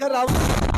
agarrava.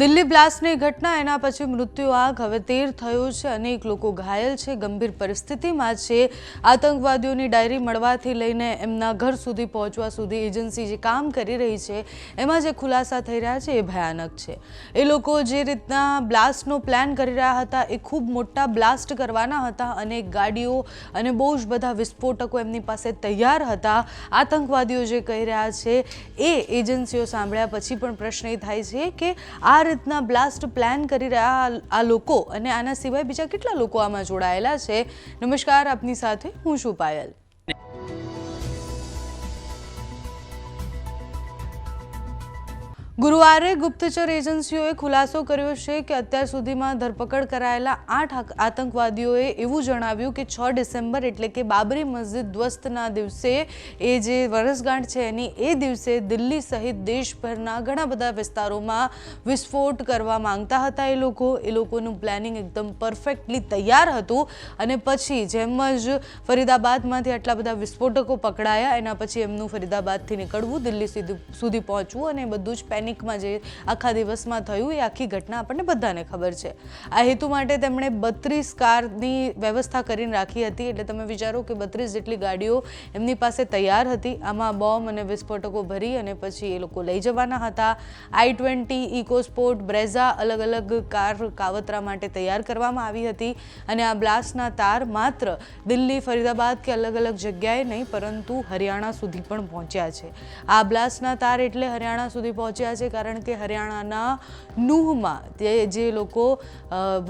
Delhi બ્લાસ્ટની ઘટના, એના પછી મૃત્યુ આંક હવે તેર થયો છે. અનેક લોકો ઘાયલ છે. ગંભીર પરિસ્થિતિમાં છે. આતંકવાદીઓની ડાયરી મળવાથી લઈને એમના ઘર સુધી પહોંચવા સુધી એજન્સી જે કામ કરી રહી છે, એમાં જે ખુલાસા થઈ રહ્યા છે, એ ભયાનક છે. એ લોકો જે રીતના બ્લાસ્ટનો પ્લાન કરી રહ્યા હતા, એ ખૂબ મોટા બ્લાસ્ટ કરવાના હતા. અનેક ગાડીઓ અને બહુ જ બધા વિસ્ફોટકો એમની પાસે તૈયાર હતા. આતંકવાદીઓ જે કહી રહ્યા છે, એ એજન્સીઓ સાંભળ્યા પછી પણ પ્રશ્ન એ થાય છે કે આ રીતના બ્લાસ્ટ પ્લાન કરી રહ્યા આ લોકો અને આના સિવાય બીજા કેટલા લોકો આમાં જોડાયેલા છે? નમસ્કાર, આપની સાથે હું છું પાયલ. ગુરુવારે ગુપ્તચર એજન્સીઓએ ખુલાસો કર્યો છે કે અત્યાર સુધીમાં ધરપકડ કરાયેલા આઠ આતંકવાદીઓએ એવું જણાવ્યું કે છ ડિસેમ્બર એટલે કે બાબરી મસ્જિદ ધ્વસ્તના દિવસે એ જે વરસગાંઠ છે એની એ દિવસે દિલ્હી સહિત દેશભરના ઘણા બધા વિસ્તારોમાં વિસ્ફોટ કરવા માંગતા હતા એ લોકો. એ લોકોનું પ્લાનિંગ એકદમ પરફેક્ટલી તૈયાર હતું અને પછી જેમ જ ફરીદાબાદમાંથી આટલા બધા વિસ્ફોટકો પકડાયા એના પછી એમનું ફરીદાબાદથી નીકળવું, દિલ્હી સુધી સુધી પહોંચવું અને બધું જ પેનિકમાં જે આખા દિવસમાં થયું, એ આખી ઘટના આપણને બધાને ખબર છે. આ હેતુ માટે તેમણે બત્રીસ કારની વ્યવસ્થા કરીને રાખી હતી. એટલે તમે વિચારો કે બત્રીસ જેટલી ગાડીઓ એમની પાસે તૈયાર હતી. આમાં બોમ્બ અને વિસ્ફોટકો ભરી અને પછી એ લોકો લઈ જવાના હતા. આઈ ટ્વેન્ટી, ઇકોસ્પોર્ટ, બ્રેઝા અલગ અલગ કાર કાવતરા માટે તૈયાર કરવામાં આવી હતી. અને આ બ્લાસ્ટના તાર માત્ર દિલ્હી, ફરીદાબાદ કે અલગ અલગ જગ્યાએ નહીં, પરંતુ હરિયાણા સુધી પણ પહોંચ્યા છે. આ બ્લાસ્ટના તાર એટલે હરિયાણા સુધી પહોંચ્યા છે કારણ કે હરિયાણાના નુહમાં તે જે લોકો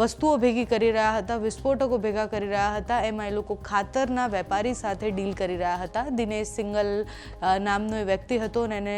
વસ્તુઓ ભેગી કરી રહ્યા હતા, વિસ્ફોટકો ભેગા કરી રહ્યા હતા, એમાં એ લોકો ખાતરના વેપારી સાથે ડીલ કરી રહ્યા હતા. દિનેશ સિંગલ નામનો એ વ્યક્તિ હતો અને એને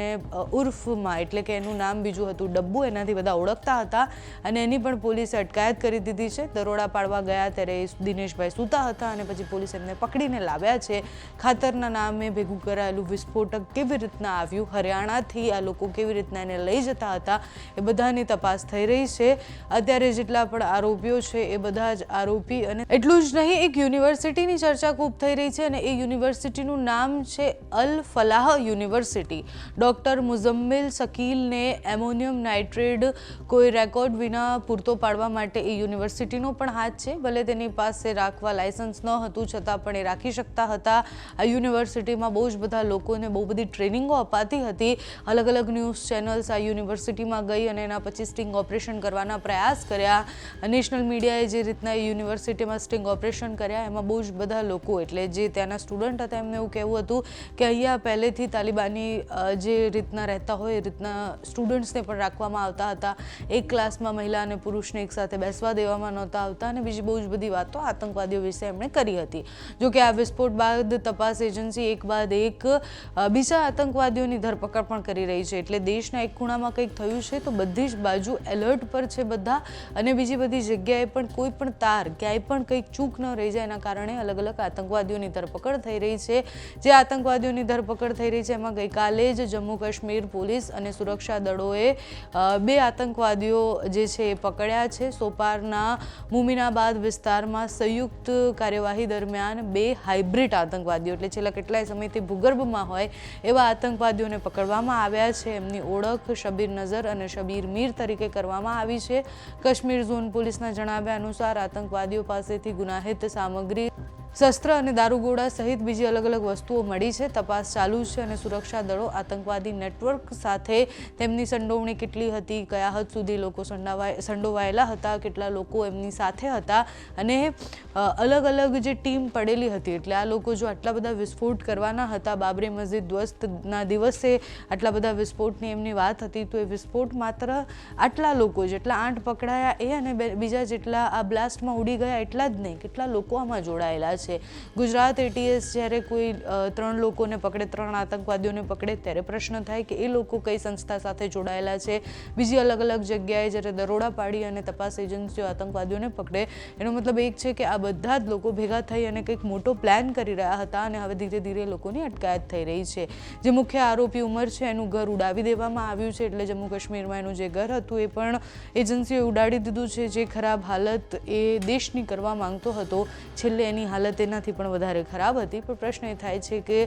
ઉર્ફમાં, એટલે કે એનું નામ બીજું હતું ડબ્બુ, એનાથી બધા ઓળખતા હતા અને એની પણ પોલીસે અટકાયત કરી દીધી છે. દરોડા પાડવા ગયા ત્યારે દિનેશભાઈ સૂતા હતા અને પછી પોલીસે એમને પકડીને લાવ્યા છે. ખાતરના નામે ભેગું કરાયેલું વિસ્ફોટક કેવી રીતના આવ્યું? હરિયાણાથી આ લોકો કેવી રીતના એને લઈ જતા હતા. એ બધાની તપાસ થઈ રહી છે. અત્યારે જેટલા પણ આરોપીઓ છે એ બધા જ આરોપી અને એટલું જ નહીં, એક યુનિવર્સિટીની ચર્ચા ખૂબ થઈ રહી છે અને એ યુનિવર્સિટીનું નામ છે અલ ફલાહ યુનિવર્સિટી. ડૉક્ટર મુઝમ્મિલ શકીલને એમોનિયમ નાઇટ્રેટ કોઈ રેકોર્ડ વિના પૂરતો પાડવા માટે એ યુનિવર્સિટીનો પણ હાથ છે. ભલે તેની પાસે રાખવા લાયસન્સ ન હતું, છતાં પણ એ રાખી શકતા હતા. આ યુનિવર્સિટીમાં બહુ જ બધા લોકોને બહુ બધી ટ્રેનિંગો અપાતી હતી. અલગ અલગ ન્યૂઝ ચેનલ્સ આ યુનિવર્સિટીમાં ગઈ અને એના પછી સ્ટિંગ ઓપરેશન કરવાના પ્રયાસ કર્યા. નેશનલ મીડિયાએ જે રીતના યુનિવર્સિટીમાં સ્ટિંગ ઓપરેશન કર્યા, એમાં બહુ જ બધા લોકો એટલે જે ત્યાંના સ્ટુડન્ટ હતા, એમને એવું કહેવું હતું કે અહીંયા પહેલેથી તાલિબાની જે રીતના રહેતા હોય, એ રીતના સ્ટુડન્ટ્સને પણ રાખવામાં આવતા હતા. એક ક્લાસમાં મહિલા અને પુરુષને એકસાથે બેસવા દેવામાં નહોતા આવતા અને બીજી બહુ જ બધી વાતો આતંકવાદીઓ વિશે એમણે કરી હતી. જો કે આ વિસ્ફોટ બાદ તપાસ એજન્સી એક બાદ એક બીજા આતંકવાદીઓની ધરપકડ પણ કરી રહી છે. એટલે દેશના એક ખૂણામાં કંઈક થયું છે, તો બધી જ બાજુ એલર્ટ પર છે બધા. અને બીજી બધી જગ્યાએ પણ કોઈ પણ તાર, ક્યાંય પણ કંઈક ચૂક ન રહી જાય એના કારણે અલગ અલગ આતંકવાદીઓની ધરપકડ થઈ રહી છે. જે આતંકવાદીઓની ધરપકડ થઈ રહી છે, એમાં ગઈકાલે જ જમ્મુ કાશ્મીર પોલીસ અને સુરક્ષા દળોએ બે આતંકવાદીઓ જે છે એ પકડ્યા છે. સોપારના મુમિનાબાદ વિસ્તારમાં સંયુક્ત કાર્યવાહી દરમિયાન બે હાઇબ્રિડ આતંકવાદીઓ, એટલે છેલ્લા કેટલાય સમયથી ભૂગર્ભમાં હોય એવા આતંકવાદીઓને પકડવામાં આવ્યા છે. એમની ઓળખ શબીર નઝર અને શબીર મીર તરીકે કરવામાં આવી છે. કાશ્મીર ઝોન પોલીસના જણાવ્યા અનુસાર આતંકવાદીઓ પાસેથી ગુનાહિત સામગ્રી શસ્ત્ર અને દારૂગોળા સહિત બીજી અલગ અલગ વસ્તુઓ મળી છે. તપાસ ચાલુ છે અને સુરક્ષા દળો આતંકવાદી નેટવર્ક સાથે તેમની સંડોવણી કેટલી હતી, કયા હદ સુધી લોકો સંડાવાય, સંડોવાયેલા હતા, કેટલા લોકો એમની સાથે હતા અને અલગ અલગ જે ટીમ પડેલી હતી. એટલે આ લોકો જો આટલા બધા વિસ્ફોટ કરવાના હતા, બાબરી મસ્જિદ ધ્વસ્તના દિવસે આટલા બધા વિસ્ફોટની એમની વાત હતી, તો એ વિસ્ફોટ માત્ર આટલા લોકો, જેટલા આઠ પકડાયા એ અને બીજા જેટલા આ બ્લાસ્ટમાં ઉડી ગયા એટલા જ નહીં, કેટલા લોકો આમાં જોડાયેલા છે ગુજરાત એટીએસ જ્યારે કોઈ ત્રણ લોકોને પકડે, ત્રણ આતંકવાદીઓને પકડે ત્યારે પ્રશ્ન થાય કે એ લોકો કઈ સંસ્થા સાથે જોડાયેલા છે? બીજી અલગ અલગ જગ્યાએ જ્યારે દરોડા પાડી અને તપાસ એજન્સીઓ આતંકવાદીઓને પકડે, એનો મતલબ એક છે કે આ બધા જ લોકો ભેગા થઈ અને કંઈક મોટો પ્લાન કરી રહ્યા હતા અને હવે ધીરે ધીરે લોકોની અટકાયત થઈ રહી છે. જે મુખ્ય આરોપી ઉમર છે, એનું ઘર ઉડાવી દેવામાં આવ્યું છે, એટલે જમ્મુ કાશ્મીરમાં એનું જે ઘર હતું એ પણ એજન્સીઓએ ઉડાડી દીધું છે. જે ખરાબ હાલત એ દેશની કરવા માંગતો હતો. છેલ્લે એની હાલત એનાથી પણ વધારે ખરાબ હતી. પણ પ્રશ્ન એ થાય છે કે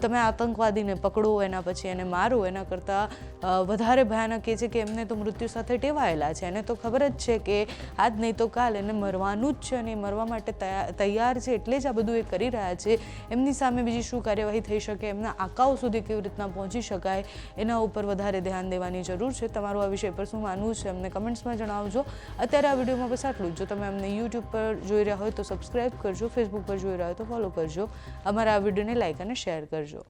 તમે આતંકવાદીને પકડો, એના પછી એને મારો, એના કરતાં વધારે ભયાનક એ છે કે એમને તો મૃત્યુ સાથે ટેવાયેલા છે. એને તો ખબર જ છે કે આજ નહીં તો કાલ એને મરવાનું જ છે અને મરવા માટે તૈયાર છે એટલે જ આ બધું એ કરી રહ્યા છે. એમની સામે બીજી શું કાર્યવાહી થઈ શકે? એમના આકાઓ સુધી કેવી રીતના પહોંચી શકાય? એના ઉપર વધારે ધ્યાન દેવાની જરૂર છે. તમારું આ વિષય પર શું માનવું છે અમને કમેન્ટ્સમાં જણાવજો. અત્યારે આ વિડીયોમાં બસ આટલું જ. જો તમે અમને યુટ્યુબ પર જોઈ રહ્યા હોય તો સબસ્ક્રાઈબ કરજો ફેસબુક પર જોઈ રહ્યા હોય તો ફોલો કરજો. અમારા આ વિડીયોને લાઇક અને શેર કરજો.